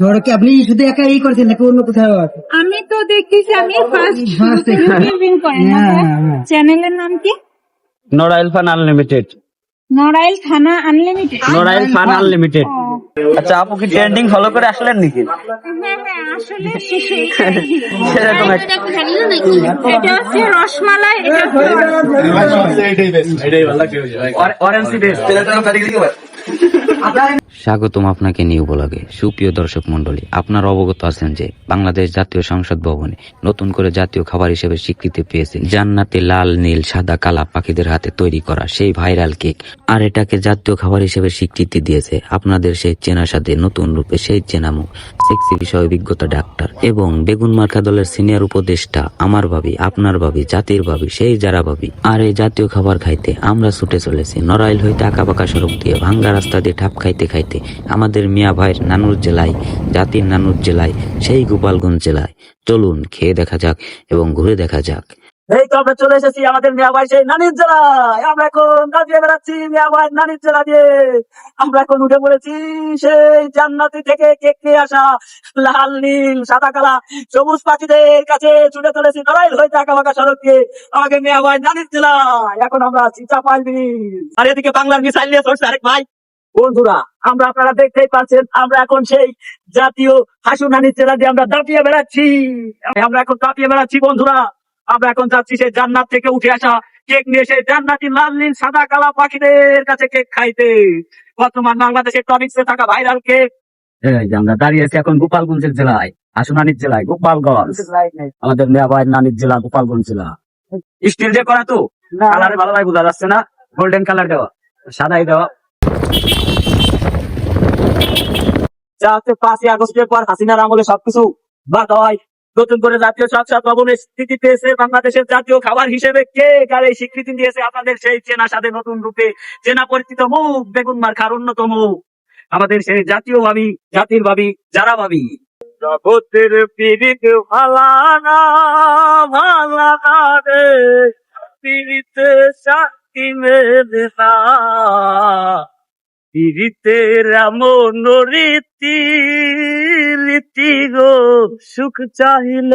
সড়কে আপনি শুধু একা এই করছেন নাকি অন্য কোথাও আছে আমি তো দেখতেছি আমি ফার্স্ট হ্যাঁ, হ্যাঁ, হ্যাঁ। চ্যানেলের নাম কি নড়াইল ফান আনলিমিটেড নড়াইল থানা আনলিমিটেড নড়াইল ফান আনলিমিটেড আচ্ছা আপু কি ট্রেন্ডিং ফলো করে আসলেন নাকি হ্যাঁ হ্যাঁ আসলে সেরকম একটা এটা হচ্ছে রসমালাই এটা হচ্ছে অরেঞ্জ স্বাগতম আপনাকে নিউ ব্লগে। সুপ্রিয় দর্শক মন্ডলী আপনার অবগত আছেন যে বাংলাদেশ জাতীয় সংসদ ভবনে নতুন করে জাতীয় খাবার হিসেবে স্বীকৃতি পেয়েছে জান্নাতে লাল, নীল, সাদা, কালা পাখিদের হাতে তৈরি করা সেই ভাইরাল কেক। আর এটাকে জাতীয় খাবার হিসেবে স্বীকৃতি দিয়েছে আপনাদের সেই চেনা সাথে নতুন রূপে সেই চেনা মুখ সেক্সি বিষয় অভিজ্ঞতা ডাক্তার এবং বেগুন মার্কা দলের সিনিয়র উপদেষ্টা, আমার ভাবি, আপনার ভাবি, জাতির ভাবি, সেই যারা ভাবি। আর এই জাতীয় খাবার খাইতে আমরা ছুটে চলেছি নড়াইল হইতে আঁকাবাঁকা সড়ক দিয়ে, ভাঙ্গা রাস্তা দিয়ে, ঠাপ খাইতে খাইতে আমাদের মিয়া ভাইয়ের নানুর জেলায়, জাতির নানুর জেলায়, সেই গোপালগঞ্জ জেলায়। চলুন, খেয়ে দেখা যাক এবং ঘুরে দেখা যাক। এই তো আমরা চলে এসেছি আমাদের মিয়া ভাই, সেই নানির জেলায়। আমরা এখন দাঁড়িয়ে বেড়াচ্ছি মিয়া ভাই নানির জেলা দিয়ে। আমরা এখন উঠে পড়েছি সেই জান্নাতি থেকে কেক খেয়ে আসা লাল, নীল, সাদা, কালা, সবুজ পাখিদের কাছে ছুটে চলেছি। লড়াই হয়ে আঁকা বাঁকা সড়ক দিয়ে, আমাকে মিয়া ভাই নানির জেলায়। এখন আমরা চিচা পাইনি আর এদিকে বাংলার মিসাইল নিয়ে চলছে আরেক ভাই। বন্ধুরা আমরা আপনারা দেখতেই পাচ্ছেন আমরা এখন সেই জাতীয় হাসু নানির জেলা দিয়ে আমরা দাপিয়ে বেড়াচ্ছি। আমরা এখন দাপিয়ে বেড়াচ্ছি বন্ধুরা। আমরা এখন যাচ্ছি সেই জান্নাত থেকে উঠে আসা কেক নিয়ে সেই জান্নাতি লাল নীল সাদা কালা পাখিদের কাছে কেক খাইতে। বর্তমান বাংলাদেশের টপিক্সে থাকা ভাইরাল কেক। আমরা দাঁড়িয়ে আছি এখন গোপালগঞ্জের জেলায় আশুনানির জেলায় গোপালগঞ্জ। আমাদের মেয়াবাই নানির জেলা গোপালগঞ্জ জেলা। স্টিল দিয়ে করা তো? কালারে ভালো লাগে বোঝা যাচ্ছে না। গোল্ডেন কালার দেওয়া সাদাই দেওয়া। যা পাঁচই আগস্টের পর হাসিনার আমলে সবকিছু বাদ হয় নতুন করে জাতীয় সংসদ ভবনের স্বীকৃতি পেয়েছে বাংলাদেশের জাতীয় খাবার হিসেবে কে আর স্বীকৃতি দিয়েছে? আপনাদের সেই চেনা সাথে নতুন রূপে চেনা পরিচিত মুখ, বেগুন মার্খার অন্যতম আমাদের সেই জাতীয় ভাবি, জাতির ভাবি, যারা ভাবি। জগতের পীড়িত ভালানা ভালানা রে, পীড়িত শান্তি না। পীড়িতের রাম রীতি রীতি গো সুখ চাহিল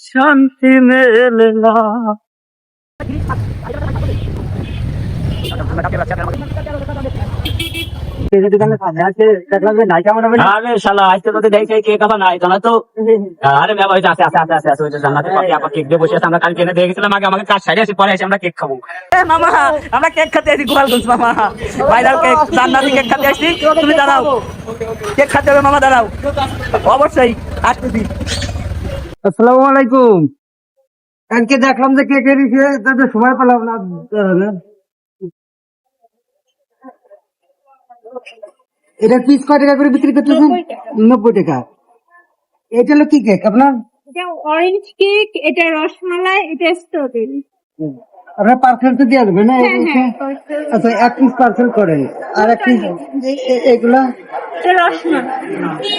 শান্তি মেলে না আরে শালা আজকে তোদের দেখে কে কাবা নাই জানা তো? আরে মেয়া ভাই আছে আছে আছে আছে আছে ওই যে জান্নাতে পাখি আপা কেক দিয়ে বসে আছে আমরা কালকে এনে দিয়ে গেছিলাম আগে আমাকে কাজ সাইডে আসি পরে এসে আমরা কেক খাব। মামা আমরা কেক খেতে আসি গোপালগঞ্জ মামা। ভাইরাল কেক জান্নাতি কেক খেতে আসছি তুমি দাঁড়াও। কেক খেতে হবে মামা দাঁড়াও। অবশ্যই আসতেছি আসসালামু আলাইকুম। কালকে দেখলাম যে কে কে সময় পেলাম না এটা পিস কয় টাকা করে বিক্রি করতেছেন? নব্বই টাকা। এটা হলো কি কেক আপনার? এটা অরেঞ্জ কেক এটা রসমালাই এটা স্ট্রবেরি আপনার পার্সেল তো দেওয়া যাবে না? হ্যাঁ এগুলো? হ্যাঁ আচ্ছা এক পিস পার্সেল করেন। আর এক পিস এগুলা? এটা রসমালাই।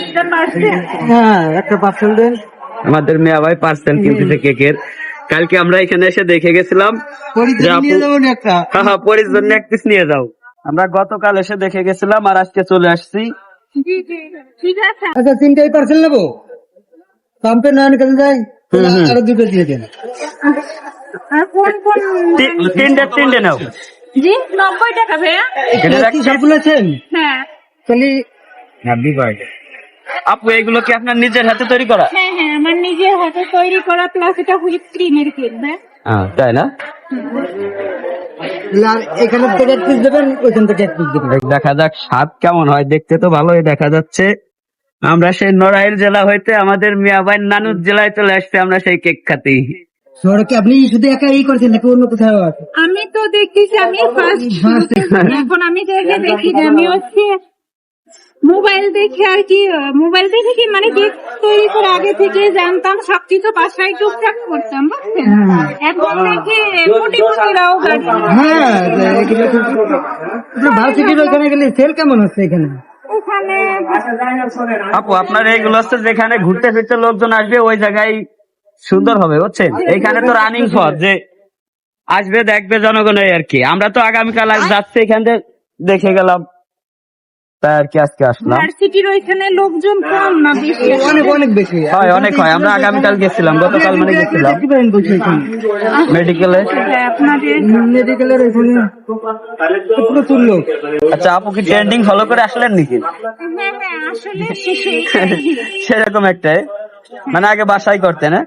এটা পার্সেল হ্যাঁ একটা পার্সেল দেন। আমাদের মেয়া ভাই পার্সেল কিনতেছে কেকের কালকে আমরা এখানে এসে দেখে গেছিলাম হ্যাঁ হ্যাঁ পরির জন্য এক পিস নিয়ে যাও। আমরা গতকাল এসে দেখে গেছিলাম আর আজকে চলে আসছি। আচ্ছা তিনটাই পার্সেল নেব? পাম্পে নয়ন কাছে যাই আরও দুটো দিয়ে দেন। কোন কোন তিনটে তিনটে নাও। জি নব্বই টাকা ভাইয়া। সবগুলো আছেন হ্যাঁ। তাহলে আপু এগুলো কি আপনার নিজের হাতে তৈরি করা? হ্যাঁ হ্যাঁ আমার নিজের হাতে তৈরি করা প্লাস এটা হুইপ ক্রিমের কেক হ্যাঁ তাই না? আর এখানে থেকে এক পিস দেবেন ওইখান থেকে এক পিস দেবেন। দেখা যাক স্বাদ কেমন হয় দেখতে তো ভালোই দেখা যাচ্ছে। আমরা সেই নড়াইল জেলা হইতে আমাদের মিয়াবাইন নানুর জেলায় চলে আসছে আমরা সেই কেক খাতি। সড়কে আপনি শুধু একা এই করছেন নাকি অন্য কোথাও আমি তো দেখতেছি আমি ফার্স্ট এখন আমি দেখে দেখি আমি হচ্ছে মোবাইল দেখে আর কি মোবাইল দেখে কি মানে কেক তৈরি করে আগে থেকে জানতাম সবকিছু বাসায় টুকটাক করতাম বুঝছেন? এখন দেখি কোটি কোটিরাও গাড়ি হ্যাঁ ভার্সিটির ওখানে গেলে সেল কেমন হচ্ছে এখানে? আপু আপনার এইগুলো হচ্ছে যেখানে ঘুরতে ফিরতে লোকজন আসবে ওই জায়গায় সুন্দর হবে বুঝছেন? এখানে তো রানিং পথ যে আসবে দেখবে জনগণ আর কি। আমরা তো আগামীকাল যাচ্ছি এখান থেকে দেখে গেলাম। তাই আর কি আজকে আসলাম? ভার্সিটির ওইখানে লোকজন কম না বেশি? অনেক অনেক বেশি। হয় অনেক হয়। আমরা আগামীকাল গেছিলাম। গতকাল মানে গেছিলাম। মেডিকেলে হ্যাঁ, মেডিকেলের এখানে প্রচুর লোক। আচ্ছা আপু কি ট্রেন্ডিং ফলো করে আসলেন নাকি? হ্যাঁ হ্যাঁ আসলে সেরকম একটাই। মানে আগে বাসায় করতেন হ্যাঁ?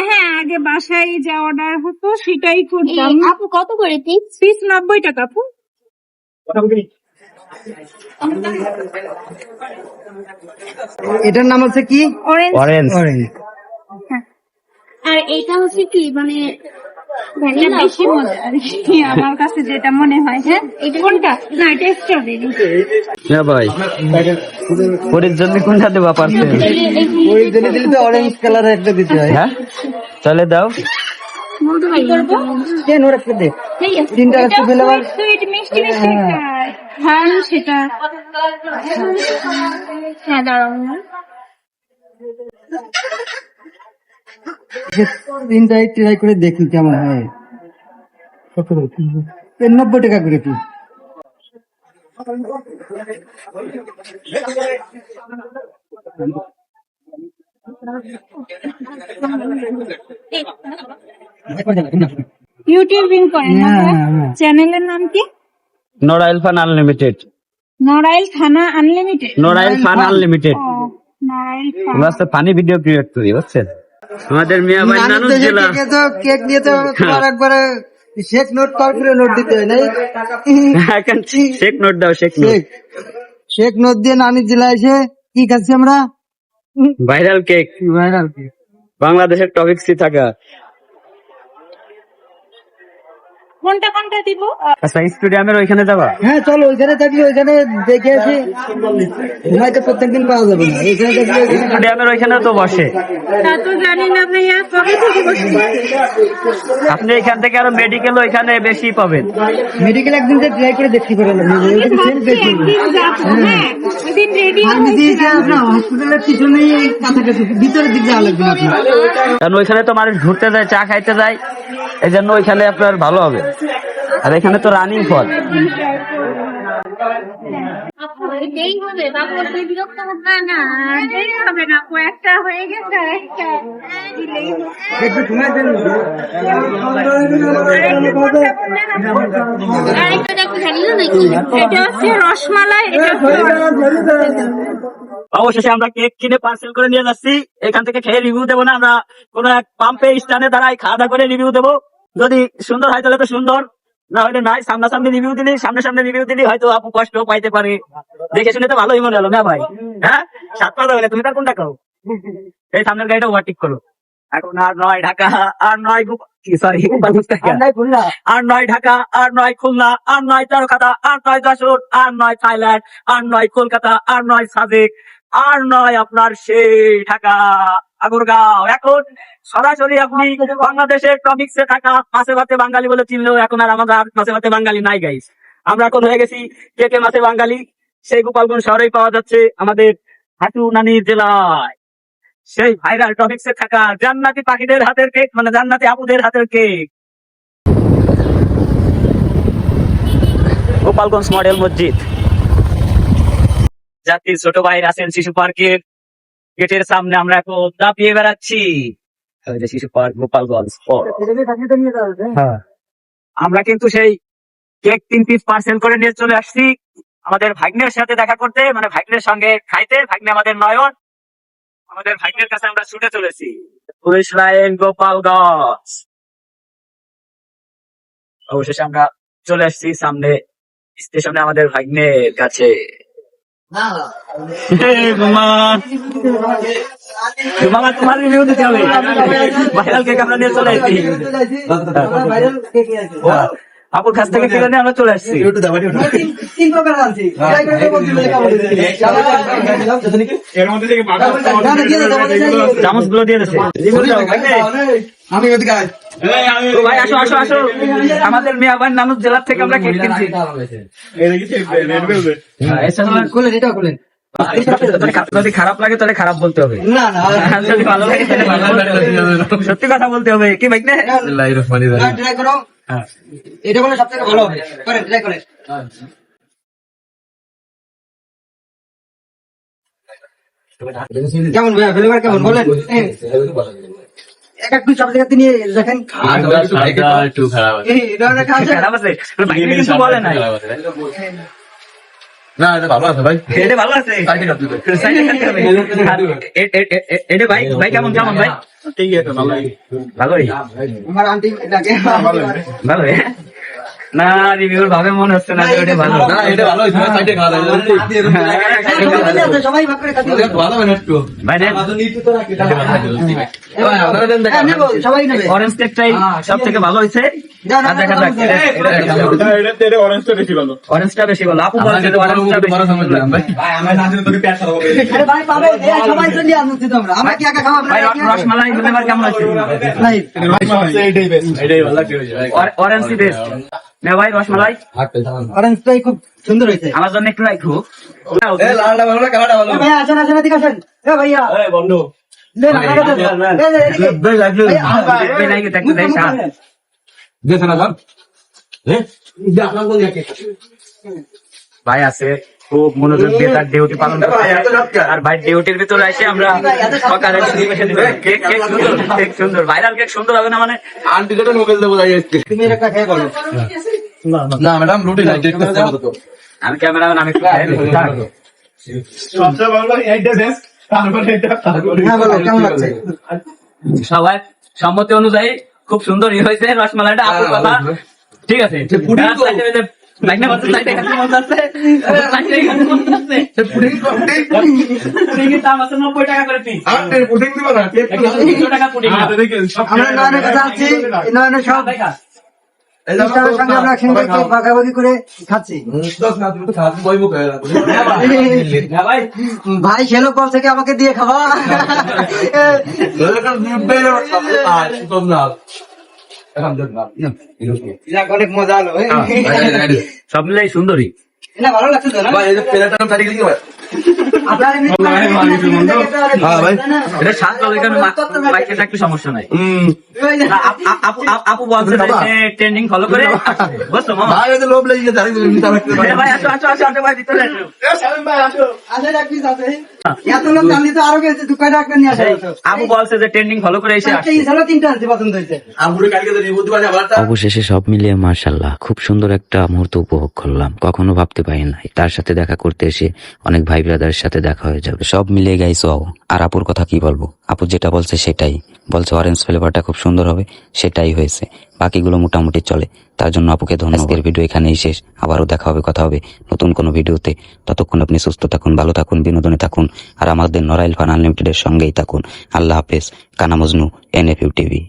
হ্যাঁ আগে বাসায় যা অর্ডার হতো সেটাই করতাম। আপু কত করে পিস পিস নব্বই টাকা আপু। এটার নাম হচ্ছে কি? অরেঞ্জ অরেঞ্জ অরেঞ্জ আর এটা হচ্ছে কি মানে ভ্যানিলা বেশি মজা আর কি আমার কাছে যেটা মনে হয় হ্যাঁ? কোনটা? না এটা স্ট্রবেরি হ্যাঁ ভাই পরের জন্য কোনটা দেবা পারছেন ওই জন্য দিলে তো অরেঞ্জ কালার একটা দিতে হয়। হ্যাঁ? তাহলে দাও। বলতে করব? কেন ওরা একটা দে ঠিক আছে তিনটা একটু ফেলে সুইট মিষ্টি মিষ্টি একটা সেটা। হ্যাঁ দাঁড়াও। তিনটাই ট্রাই করে দেখি কেমন হয়? নব্বই টাকা করে পিস ইউটিউবিং করেন না হ্যাঁ, হ্যাঁ। চ্যানেলের নাম কি? Fun unlimited. নড়াইল থানা unlimited. Fun unlimited. Narail funny. Video create করি বুঝছেন? আমাদের মিয়া ভাই নানুর জেলা। কেক দিয়ে তো একবারে শেখ নোট কল করে নোট দিতে হয় নাই? এখন শেখ নোট দাও শেখ নোট। শেখ নোট দিয়ে নানির জেলায় এসে কি খাচ্ছি আমরা? ভাইরাল কেক ভাইরাল কেক বাংলাদেশের টপিক সি থাকা? কোনটা কোনটা দিব? আচ্ছা স্টেডিয়ামের ওইখানে যাবা? হ্যাঁ চলো ওইখানে থাকলে ওইখানে দেখে আসি। ঘুমাইতে প্রত্যেকদিন পাওয়া যাবে না। থাকলে স্টেডিয়ামের ওইখানে তো বসে। তা তো জানি না ভাইয়া কবে থেকে বসছি আপনি এখান থেকে আরও মেডিকেল ওইখানে বেশি পাবেন। মেডিকেল একদিন যে ট্রাই করে দেখতে পারেন হ্যাঁ। ওইদিন রেডি ফার্মেসি আপনার হসপিটালের পিছনেই কাছাকাছি ভিতরের দিকে যাওয়া লাগবে না কারণ ওইখানে তো মানুষ ঘুরতে যায় চা খাইতে যায় এই জন্য ওইখানে আপনার ভালো হবে। আর এখানে তো রানিং পথ। এটাই হবে। বাবু তুই বিরক্ত হবে না আর হবে না কয়েকটা হয়ে গেছে একটা। একটু ঘুমাই দেন। আর দেখো ভ্যানিলা নাকি? এটা হচ্ছে রসমালাই এটা অবশেষে আমরা কেক কিনে পার্সেল করে নিয়ে যাচ্ছি। এখান থেকে খেয়ে রিভিউ দেবো না আমরা কোন এক পাম্পে স্টানে দাঁড়াই খাওয়া দাওয়া করে রিভিউ দেবো। যদি সুন্দর হয় তাহলে তো সুন্দর। না হলে নাই সামনাসামনি রিভিউ দিলি সামনে সামনে রিভিউ দিলি হয়তো আপু কষ্ট পাইতে পারে দেখে শুনে তো ভালোই মনে হলো না ভাই হ্যাঁ সাত পাঁচ তুমি তার কোনটা খাও এই সামনের গাড়িটা ওভারটেক করো এখন আর নয় ঢাকা আর নয় সরি আর নয় ঢাকা আর নয় খুলনা আর নয় চারকাতা আর নয় যশোর আর নয় থাইল্যান্ড আর নয় কলকাতা আর নয় সাজেক আর নয় আপনার সেই ঢাকা আগরগাঁও এখন সরাসরি আপনি বাংলাদেশের টপিক্সে থাকা মাছে ভাতে বাঙালি বলে চিনলেও এখন আর আমাদের মাছে ভাতে বাঙালি নাই গাইস আমরা এখন হয়ে গেছি কে কে মাছে বাঙালি? সেই গোপালগঞ্জ শহরেই পাওয়া যাচ্ছে আমাদের হাটু নানির জেলায়। সেই ভাইরাল টপিক্সে থাকা জান্নাতি পাখিদের হাতের কেক মানে জান্নাতি আপুদের হাতের কেক গোপালগঞ্জ মডেল মসজিদ। জাতির ছোট ভাইয়ের আছেন শিশু পার্কের গেটের সামনে আমরা এখন দাপিয়ে বেড়াচ্ছি। শিশু পার্ক গোপালগঞ্জ। হ্যাঁ। আমরা কিন্তু সেই কেক তিন পিস পার্সেল করে নিয়ে চলে আসছি। আমাদের ভাগ্নের সাথে দেখা করতে। মানে ভাগ্নের সঙ্গে খাইতে। ভাগ্নে আমাদের নয়ন। আমাদের ভাগ্নের কাছে আমরা ছুটে চলেছি। Police line Gopalganj. অবশেষে আমরা চলে আসছি সামনে স্টেশনে আমাদের ভাগ্নের কাছে। মামা তোমার রিভিউ দিতে হবে। ভাইরাল কেক আমরা নিয়ে চলে এসেছি আপুর কাছ থেকে কিনে নিয়ে আমরা চলে আসছি তিন প্রকার আনছি না না চামচগুলো দিয়ে দিচ্ছে। আমি ভাই আসো আসো আসো আমাদের নানুর জেলার থেকে আমরা কেক কিনছি হ্যাঁ, যদি খারাপ লাগে তাহলে খারাপ বলতে হবে না না যদি ভালো লাগে তাহলে। সত্যি কথা বলতে হবে কি ভাই করো এটা বলে সব থেকে ভালো হবে। করেন এটাই করেন। কেমন ভাইয়া? ফ্লেভার কেমন? বলেন। এক একটু সব জায়গাতে নিয়ে দেখেন। একটু খারাপ বলে না না এটা ভালো আছে ভাই। এটা ভালো আছে। এটা ভাই ভাই কেমন কেমন ভাই? ঠিক আছে ভালো ভালোই? আমার আন্টি ডাকে ভালোই? না রিভিউর ভাবে মনে হচ্ছে না যে ভালো না এটা ভালো সাইডে খাওয়া যায় সবাই ভাগ করে খাতে ভালো হবে একটু ভাই নেন। ভাই, আপনারা দেন হ্যাঁ, নেব, সবাই নেবে অরেঞ্জ কেকটাই সব থেকে ভালো হয়েছে যান, আর দেখা যাক এটা- এটা- অরেঞ্জটা বেশি ভালো আপু বলছে যে অরেঞ্জটা বেশি আরে ভাই পাবে সবাই চলে আসছি তোমরা আমরা কি একা খাওয়া ভাই রসমালাই ফ্লেভার কেমন আছে নাই অর- অরেঞ্জই বেস্ট না ভাই রসমালাই অরেঞ্জটাই খুব সুন্দর হয়েছে আমার জন্য একটু রাখো লালটা ভালো না ভালো আসেন আসেন এদিকে আসেন এ ভাইয়া। এ, ভাই আছে খুব মনোযোগ দিয়ে তার ডিউটি পালন আর ভাই ডিউটির ভিতরে এসে আমরা সকালে কেক কেক সুন্দর কেক সুন্দর ভাইরাল কেক সুন্দর হবে না মানে আন্টি মোবাইল দেবো তুমি এটা খেয়ে বলো না ম্যাডাম রুটি নাই দেখতে তো। আমি ক্যামেরাম্যান আমি। দাঁড়ান। হ্যাঁ বলো কেমন লাগছে? সবাই সম্মতি অনুযায়ী খুব সুন্দরই হয়েছে রসমালাইটা আপুর কথা। ঠিক আছে। পুডিং তো। আর সাইডে যে বাইকটা বলছে, সাইডে খাতে মজা আছে। সাইডে খাতে মজা আছে। পুডিংয়ের দাম আছে 90 টাকা করে piece। আন্টি পুডিং দিব না কেক একদম 300 টাকা আমরা নয়নের কাছে আছি নয়নের সব। সঙ্গে আমরা ভাগাভাগি করে খাচ্ছি। না হয়ে হ্যাঁ ভাই। ভাই। ছেলে পর থেকে আমাকে দিয়ে খাওয়া। অনেক মজা হলো সব মিলাই সুন্দরী এটা ভালো লাগছে তো না? হ্যাঁ, আপ- বলছে ট্রেন্ডিং ফলো করে বুঝছ লোভ লেগে ভাই আসো আসো আসো আসো ভাই ভিতরে অবশেষে সব মিলিয়ে মার্শাল্লাহ খুব সুন্দর একটা মুহূর্ত উপভোগ করলাম। কখনো ভাবতে পারি নাই। তার সাথে দেখা করতে এসে অনেক ভাই ব্রাদারের সাথে দেখা হয়ে যাবে। সব মিলিয়ে গাইস ও আর আপুর কথা কি বলব? আপু যেটা বলছে সেটাই। বলছে অরেঞ্জ ফ্লেভারটা খুব সুন্দর হবে, সেটাই হয়েছে। বাকিগুলো মোটামুটি চলে। তার জন্য আপুকে ধন্যবাদ। ভিডিও এখানেই শেষ। আবারও দেখা হবে, কথা হবে নতুন কোনো ভিডিওতে ততক্ষণ আপনি সুস্থ থাকুন, ভালো থাকুন, বিনোদনে থাকুন, আর আমাদের নরাইল ফান আনলিমিটেডের সঙ্গেই থাকুন। আল্লাহ হাফেজ। কানা মজনু এনএফইউ টিভি